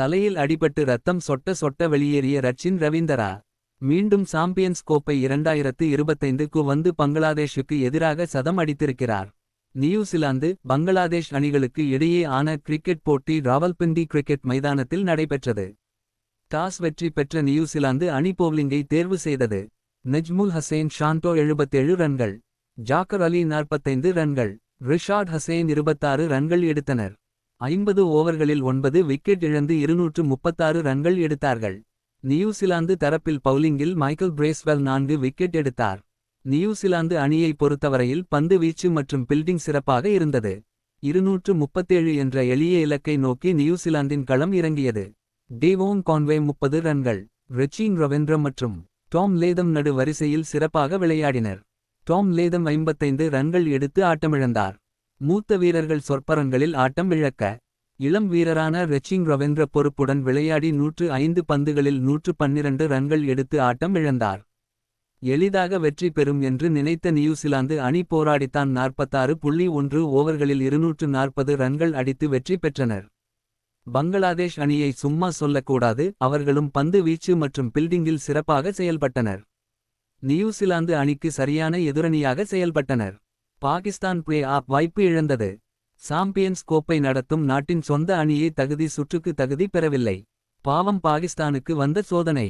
தலையில் அடிபட்டு ரத்தம் சொட்ட சொட்ட வெளியேறிய ரச்சின் ரவீந்தரா மீண்டும் சாம்பியன்ஸ் கோப்பை இரண்டாயிரத்து இருபத்தைந்துக்கு வந்து பங்களாதேஷுக்கு எதிராக சதம் அடித்திருக்கிறார். நியூசிலாந்து பங்களாதேஷ் அணிகளுக்கு இடையே ஆன கிரிக்கெட் போட்டி ராவல்பிண்டி கிரிக்கெட் மைதானத்தில் நடைபெற்றது. டாஸ் வெற்றி பெற்ற நியூசிலாந்து அணி போவ்லிங்கை தேர்வு செய்தது. நஜ்முல் ஹசேன் ஷாண்டோ 77 ரன்கள் ஜாக்கர் அலி 45 ரன்கள் ரிஷாட் ஹசேன் 26 ரன்கள் எடுத்தனர். ஐம்பது ஓவர்களில் ஒன்பது விக்கெட் இழந்து இருநூற்று முப்பத்தாறு ரன்கள் எடுத்தார்கள். நியூசிலாந்து தரப்பில் பவுலிங்கில் மைக்கேல் பிரேஸ்வெல் நான்கு விக்கெட் எடுத்தார். நியூசிலாந்து அணியை பொறுத்தவரையில் பந்து வீச்சு மற்றும் பில்டிங் சிறப்பாக இருந்தது. இருநூற்று முப்பத்தேழு என்ற எளிய இலக்கை நோக்கி நியூசிலாந்தின் களம் இறங்கியது. டேவோன் கான்வே முப்பது ரன்கள் ரெச்சின் ரவீந்திர மற்றும் டாம் லேதம் நடு வரிசையில் சிறப்பாக விளையாடினர். டாம் லேதம் ஐம்பத்தைந்து ரன்கள் எடுத்து ஆட்டமிழந்தார். மூத்த வீரர்கள் சொற்பரங்களில் ஆட்டம் இழக்க இளம் வீரரான ரெச்சிங் ரவீந்திர பொறுப்புடன் விளையாடி நூற்று ஐந்து பந்துகளில் நூற்று பன்னிரண்டு ரன்கள் எடுத்து ஆட்டம் இழந்தார். எளிதாக வெற்றி பெறும் என்று நினைத்த நியூசிலாந்து அணி போராடித்தான் நாற்பத்தாறு புள்ளி ஒன்று ஓவர்களில் இருநூற்று நாற்பது ரன்கள் அடித்து வெற்றி பெற்றனர். பங்களாதேஷ் அணியை சும்மா சொல்லக்கூடாது அவர்களும் பந்து வீச்சு மற்றும் பில்டிங்கில் சிறப்பாக செயல்பட்டனர். நியூசிலாந்து அணிக்கு சரியான எதிரணியாக செயல்பட்டனர். பாகிஸ்தான் பிளே ஆப் வாய்ப்பு இழந்தது. சாம்பியன்ஸ் கோப்பை நடத்தும் நாட்டின் சொந்த அணியை தகுதி சுற்றுக்கு தகுதி பெறவில்லை. பாவம் பாகிஸ்தானுக்கு வந்த சோதனை.